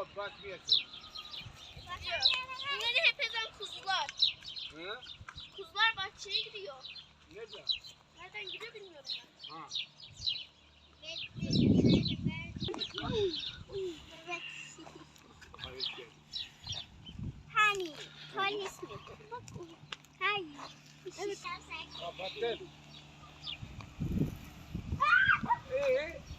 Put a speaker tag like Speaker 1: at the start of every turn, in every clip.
Speaker 1: Yok bakmıyorsun.
Speaker 2: Bunları hep ezen kuzular.
Speaker 1: Hı?
Speaker 2: Kuzular bahçeye gidiyor.
Speaker 1: Nerede?
Speaker 2: Nereden gidiyor bilmiyorum ben.
Speaker 1: Ha. Hayır gel.
Speaker 3: Hani polis mi? Bak Hayır. Evet.
Speaker 1: Kapattın. Ee?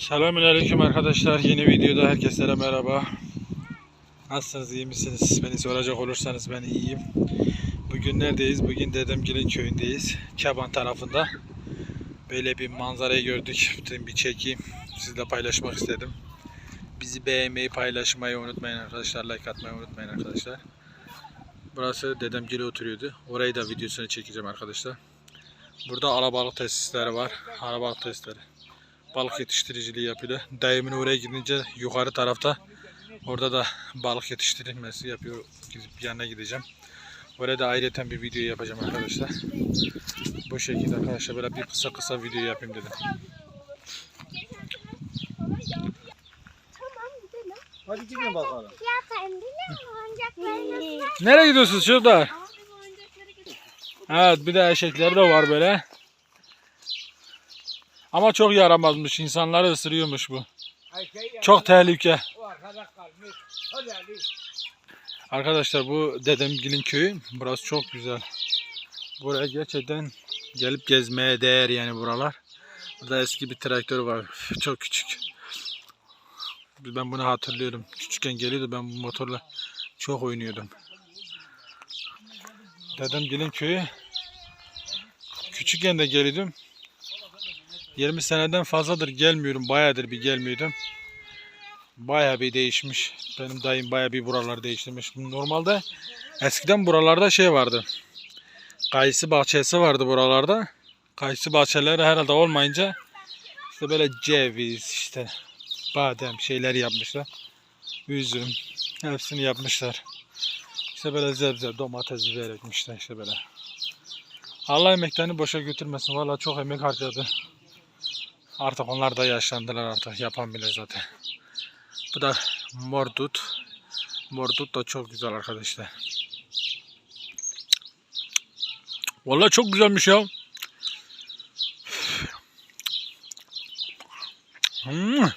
Speaker 4: Selamünaleyküm arkadaşlar. Yeni videoda herkese merhaba. Nasılsınız? iyi misiniz? Beni soracak olursanız ben iyiyim. Bugün neredeyiz? Bugün Dedemgil'in köyündeyiz. Keban tarafında. Böyle bir manzarayı gördük. Bir çekeyim. Sizle paylaşmak istedim. Bizi beğenmeyi, paylaşmayı unutmayın arkadaşlar. Like atmayı unutmayın arkadaşlar. Burası Dedemgil'e oturuyordu. Orayı da videosunu çekeceğim arkadaşlar. Burada alabalık tesisleri var. Alabalık tesisleri balık yetiştiriciliği yapıyor. Dayımın oraya gidince yukarı tarafta orada da balık yetiştirilmesi yapıyor. Gidip yanına gideceğim. Oraya da ayrıca bir video yapacağım arkadaşlar. Bu şekilde arkadaşlar böyle bir kısa kısa video yapayım dedim.
Speaker 3: Tamam gidelim.
Speaker 1: Hadi gidin bakalım.
Speaker 4: Nereye gidiyorsunuz
Speaker 2: getirdik.
Speaker 4: Evet bir de eşekleri de var böyle. Ama çok yaramazmış. insanları ısırıyormuş bu.
Speaker 1: Ayşe'yi
Speaker 4: Çok tehlike. Arkadaşlar bu Dedemgil'in köyü. Burası çok güzel. Buraya gerçekten gelip gezmeye değer yani buralar. Burada eski bir traktör var. Çok küçük. Ben bunu hatırlıyorum. Küçükken geliyordu ben bu motorla çok oynuyordum. Dedemgil'in köyü. Küçükken de geliyordum. 20 seneden fazladır gelmiyorum. Bayağıdır bir gelmiyordum. Bayağı bir değişmiş. Benim dayım bayağı bir buraları değiştirmiş. Normalde eskiden buralarda şey vardı. Kayısı bahçesi vardı buralarda. Kayısı bahçeleri herhalde olmayınca işte böyle ceviz işte badem şeyler yapmışlar. Üzüm hepsini yapmışlar. İşte böyle zebze, domates, biber ekmişler işte böyle. Allah emeklerini boşa götürmesin. Valla çok emek harcadı. Artık onlar da yaşlandılar artık. Yapamıyorlar zaten. Bu da mordut. Mordut da çok güzel arkadaşlar. Vallahi çok güzelmiş ya. Hmm.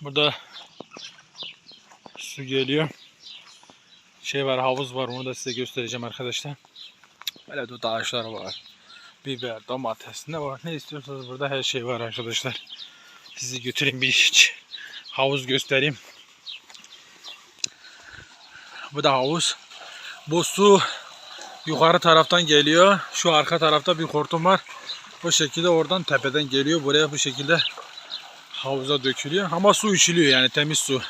Speaker 4: Burada su geliyor. Şey var havuz var onu da size göstereceğim arkadaşlar. Böyle dut ağaçları var biber, domates ne var ne istiyorsanız burada her şey var arkadaşlar. Sizi götüreyim bir iç havuz göstereyim. Bu da havuz. Bu su yukarı taraftan geliyor. Şu arka tarafta bir hortum var. Bu şekilde oradan tepeden geliyor. Buraya bu şekilde havuza dökülüyor. Ama su içiliyor yani temiz su.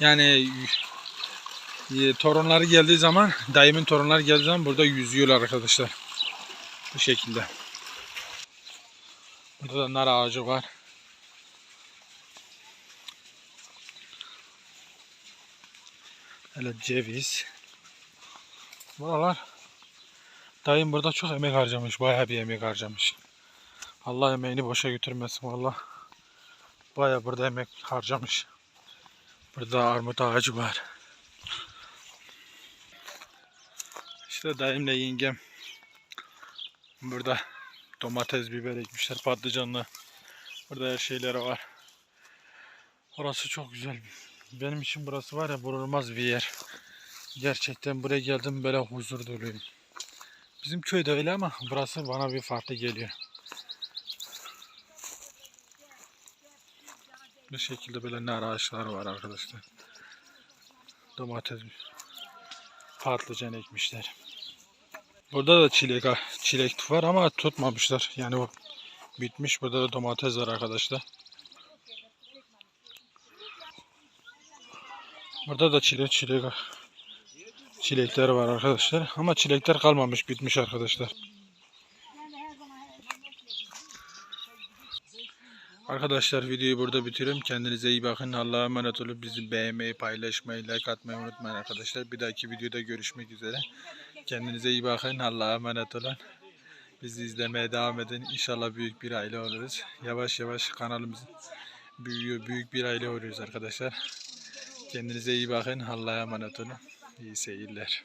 Speaker 4: Yani torunları geldiği zaman, dayımın torunları geldiği zaman burada yüzüyorlar arkadaşlar. Bu şekilde. Burada da nar ağacı var. Hele ceviz. Buralar dayım burada çok emek harcamış. Bayağı bir emek harcamış. Allah emeğini boşa götürmesin valla. Bayağı burada emek harcamış. Burada armut ağacı var. İşte dayımla yengem Burada domates, biber ekmişler, patlıcanlı. Burada her şeyleri var. Orası çok güzel. Benim için burası var ya bulunmaz bir yer. Gerçekten buraya geldim böyle huzur doluyum. Bizim köyde öyle ama burası bana bir farklı geliyor. Bu şekilde böyle nar ağaçları var arkadaşlar. Domates, patlıcan ekmişler. Burada da çilek çilek var ama tutmamışlar. Yani o bitmiş. Burada da domates var arkadaşlar. Burada da çilek çilek çilekler var arkadaşlar. Ama çilekler kalmamış, bitmiş arkadaşlar. Arkadaşlar videoyu burada bitiriyorum. Kendinize iyi bakın. Allah'a emanet olun. Bizi beğenmeyi, paylaşmayı, like atmayı unutmayın arkadaşlar. Bir dahaki videoda görüşmek üzere. Kendinize iyi bakın. Allah'a emanet olun. Bizi izlemeye devam edin. İnşallah büyük bir aile oluruz. Yavaş yavaş kanalımız büyüyor. Büyük bir aile oluyoruz arkadaşlar. Kendinize iyi bakın. Allah'a emanet olun. İyi seyirler.